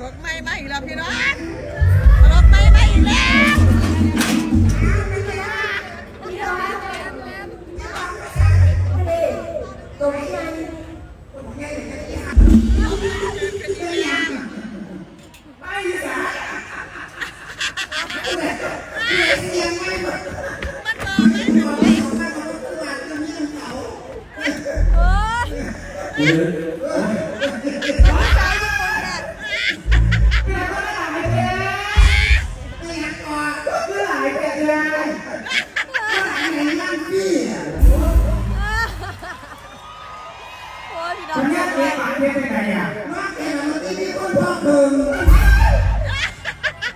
รถไม่ไม่อีกแล้วพี่น้องรถไม่ไม่อีกแล้วเออ โอ้ยพี่น้อคุณแม่เจ๊ปากเป็นไงอะมาแก่มาที่นี่คนพ่อเคิง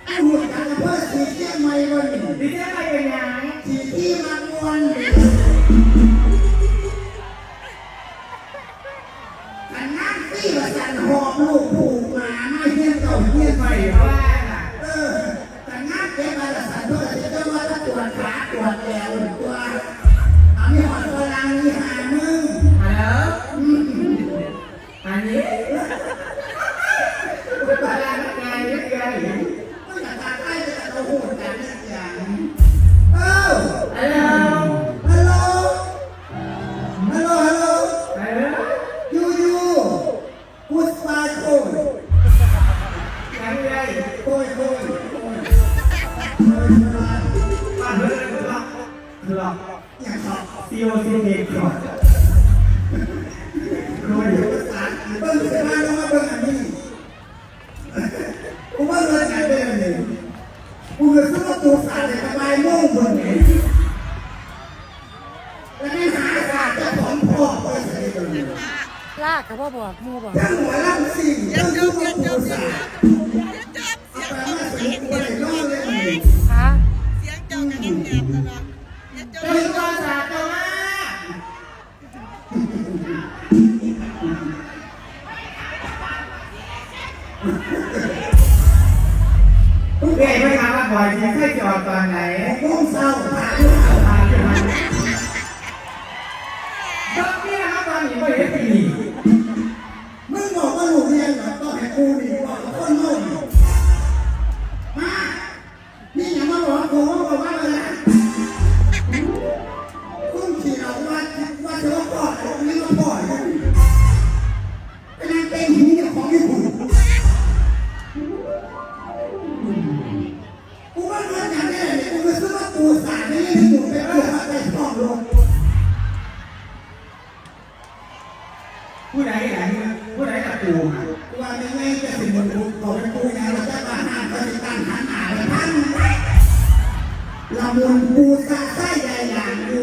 ผู้หุ่นกันเพื่อสีเชียนใหม่วันนี้ดีเจไปเป็นยังสีที่มันมวน หลอกย่างชอบซีโอซีเด็กก่อนรวยภาษาเบิ้งเสียมาแล้วมาเบิ้งอันนี้กูว่าเงินกันได้อันนี้กูจะซื้อตูสาดในกระบาโม่งบนนี้แล้วไม่หาสาดเจ้าของพ่อไปใส่ตรงนี้ลากกับพ่อบอกมูบอกทั้งหัวลำสิ่งยัทั้ง ทุกเด็กไม่ถามว่าบ่อยจะให้จอดตอนไหนห้องเศร้าผ่า ผู้ใดตะปูว่าไม่ไม่จะสิบนภูเขาเป็นปูยาเราจะมาหาปฏิการหันหาเลยท่านละมุนปูซาไส้ใหญ่อย่างดู